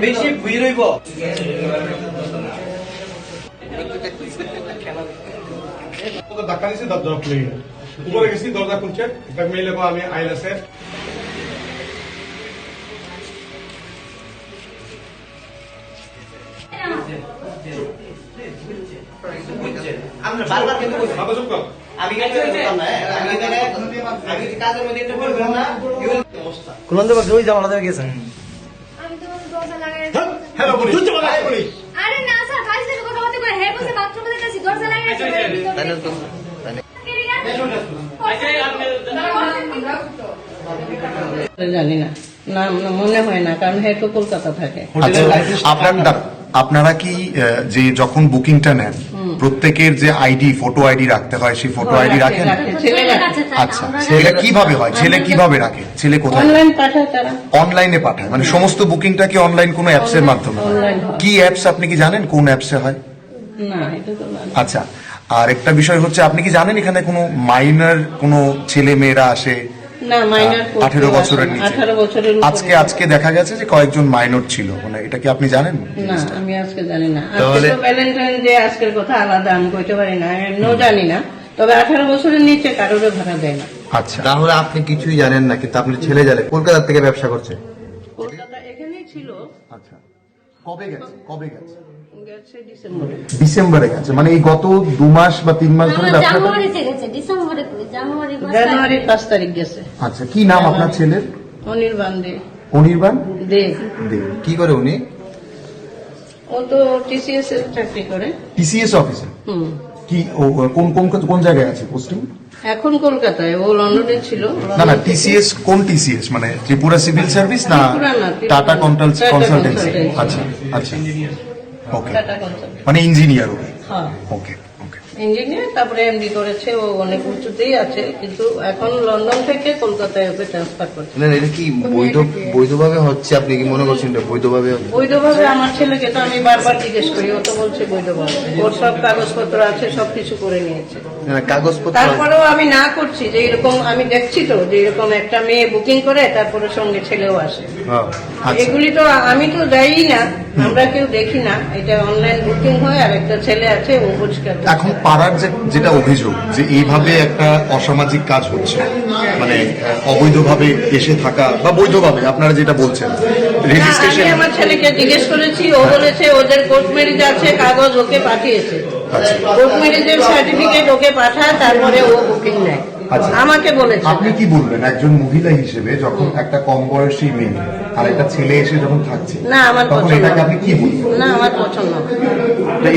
বেশি ভিড় হইব ধাক্কা দিছি দরজা খুলে উপরে গেছি দরজা খুলছে একটা মেয়ে আমি আইল আছে আমি বলতাম হ্যাঁ? আমি কাজের মধ্যে না এগুলো অবস্থা। কুলন্দে বাকি ওই জামালা দেবে গেছেন আমি তোমার দরজা লাগাই হ্যালো বলি হ্যালো বলি আরে না স্যার ভাই সাথে কথা বলতে কই হ্যাঁ বসে বাথরুমে যেতেছি দরজা লাগাই তাহলে তো তাহলে জানি না। মনে হয় না কারণ তো কলকাতা থাকে। আচ্ছা আপনার আপনারা কি আহ, যে যখন বুকিংটা নেন প্রত্যেকের যে আইডি ফটো আইডি রাখতে হয় সেই ফটো আইডি রাখেন? আচ্ছা ছেলে কীভাবে হয়? ছেলে কীভাবে রাখে। ছেলে কোথায়? পাঠায় অনলাইনে পাঠায়? মানে সমস্ত বুকিংটা কি অনলাইন কোনো অ্যাপসের মাধ্যমে হয়? অনলাইন হয়। কি অ্যাপস আপনি কি জানেন কোন অ্যাপসে হয়? আচ্ছা আর একটা বিষয় হচ্ছে আপনি কি জানেন এখানে কোনো মাইনার কোনো ছেলে মেয়েরা আসে? না মাইনার আঠেরো বছরের নিচে। আঠারো বছরের আজকে আজকে দেখা গেছে যে কয়েকজন মাইনর ছিল। মানে এটা কি আপনি জানেন? না আমি আজকে জানি না। আজকে তাহলে- তো ভ্যালেন্টাইন ডে আজকের কথা আলাদা আমি কইতে পারি না। আমি এমনিও জানি না। তবে আঠারো বছরের নিচে কারোর ভাড়া দেয় না। আচ্ছা। তাহলে আপনি কিছুই জানেন না কিন্তু আপনি ছেলে জানে কলকাতা থেকে ব্যবসা করছে। কলকাতা এখানেই ছিল। আচ্ছা। কবে গেছে? কবে গেছে? গেছে ডিসেম্বরে। ডিসেম্বরে গেছে। মানে এই গত দু মাস বা তিন মাস ধরে। জানুয়ারির পাঁচ তারিখ গেছে। আচ্ছা কি নাম আপনার ছেলের? অনির্বাণ দে। অনির্বাণ? দে। দে। কি করে উনি? ও তো টিসিএস এর চাকরি করে। টিসিএস অফিসার হুম। কি কোন কোন কোন জায়গায় আছে পোস্টিং এখন কলকাতায় ও লন্ডনে ছিল না না টিসিএস কোন টিসিএস মানে ত্রিপুরা সিভিল সার্ভিস না। টাটা কনসালটেন্সি আচ্ছা আচ্ছা। ওকে মানে ইঞ্জিনিয়ার ওকে হ্যাঁ। ওকে ওকে ইঞ্জিনিয়ার তারপরে এমডি করেছে ও অনেক উঁচুতেই আছে কিন্তু এখন লন্ডন থেকে কলকাতায় ওকে ট্রান্সফার করছে না, এটা কি বৈধ বৈধভাবে হচ্ছে আপনি কি মনে করছেন এটা বৈধভাবে? বৈধভাবে আমার ছেলেকে তো আমি বারবার জিজ্ঞেস করি ও তো বলছে বৈধভাবে ওর সব কাগজপত্র আছে সবকিছু করে নিয়েছে না, কাগজপত্র তারপরেও আমি না করছি যে এরকম আমি দেখছি তো যে এরকম একটা মেয়ে বুকিং করে তারপরে সঙ্গে ছেলেও আসে হ্যাঁ। আচ্ছা। এগুলি তো আমি তো যাই না আমরা কেউ দেখি না এটা অনলাইন বুকিং হয় আর একটা ছেলে আছে ও বুঝকে এখন পাড়ার যে যেটা অভিযোগ যে এইভাবে একটা অসামাজিক কাজ হচ্ছে মানে অবৈধভাবে এসে থাকা বা বৈধভাবে আপনারা যেটা বলছেন রেজিস্ট্রেশন আমার ছেলেকে জিজ্ঞেস করেছি ও বলেছে ওদের কোর্ট ম্যারেজ আছে কাগজ ওকে পাঠিয়েছে। কোর্ট ম্যারেজের সার্টিফিকেট ওকে পাঠায় তারপরে ও বুকিং নেয় আচ্ছা। আমাকে বলেছে আপনি কি বলবেন একজন মহিলা হিসেবে যখন একটা কম বয়সী মেয়ে আর একটা ছেলে এসে যখন থাকছে না আমার পছন্দ। আপনি কি বলবেন না আমার পছন্দ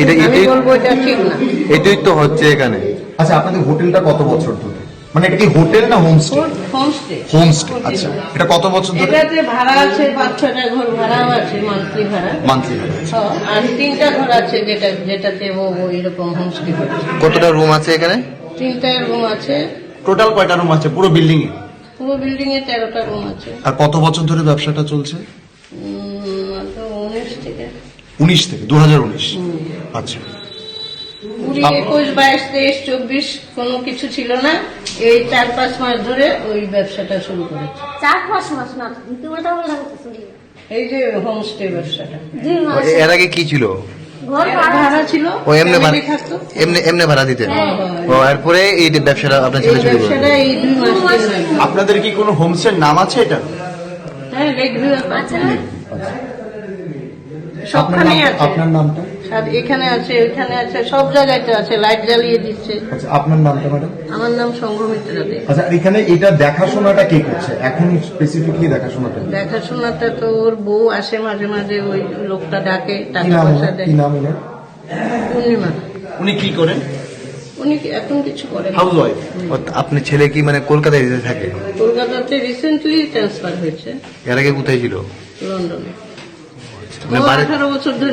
এটা এটাই বলব এটা ঠিক না। এটাই তো হচ্ছে এখানে। আচ্ছা আপনাদের হোটেলটা কত বছর ধরে? মানে এটা কি হোটেল না হোমস্টে হোমস্টে হোমস্টে আচ্ছা। এটা কত বছর ধরে? এটাতে ভাড়া আছে পাঁচ ছটা ঘর ভাড়াও আছে মান্থলি ভাড়া। মান্থলি হ্যাঁ, আর তিনটা ঘর আছে যেটা যেটাতে ও এরকম হোমস্টে কতটা রুম আছে এখানে? তিনটা রুম আছে। টোটাল কয়টা রুম আছে পুরো বিল্ডিং এ পুরো বিল্ডিং এ তেরোটা রুম আছে। আর কত বছর ধরে ব্যবসাটা চলছে? উনিশ থেকে। উনিশ থেকে দু হাজার উনিশ। আচ্ছা। কুড়ি একুশ বাইশ তেইশ চব্বিশ কোনো কিছু ছিল না। এই চার পাঁচ মাস ধরে ওই ব্যবসাটা শুরু করেছে। চার পাঁচ মাস না কিন্তু ওটা এই যে হোমস্টে ব্যবসাটা। এর আগে কি ছিল? ভাড়া ভাড়া ছিল। ও এমনি ভাড়া এমনি এমনি ভাড়া দিতেন? হ্যাঁ। ও এরপরে এই ব্যবসাটা আপনার ছেলে শুরু আপনাদের কি কোনো হোমস্টের নাম আছে এটা? হ্যাঁ নাম- আছে। আপনার নামটা? আর এখানে আছে ওইখানে আছে সব জায়গাতে আছে লাইট জ্বালিয়ে দিচ্ছে। আচ্ছা আপনার নামটা ম্যাডাম? আমার নাম সংঘমিত্রা দে। আচ্ছা এখানে এটা দেখাশোনাটা কে করছে? এখন স্পেসিফিকলি দেখাশোনাটা? দেখাশোনাটা তো ওর বউ আসে মাঝে মাঝে ওই লোকটা ডাকে টাকা পয়সা দেয়। কি নাম ওনার? পূর্ণিমা। উনি কি করেন? উনি কি এখন কিছু করেন। হাউস ওয়াইফ ও, আপনার ছেলে কি মানে কলকাতায় যেতে থাকে? কলকাতাতে রিসেন্টলি ট্রান্সফার হয়েছে। এর আগে কোথায় ছিল? লন্ডনে। মানে ও বাড়ি- আঠারো বছর ধরে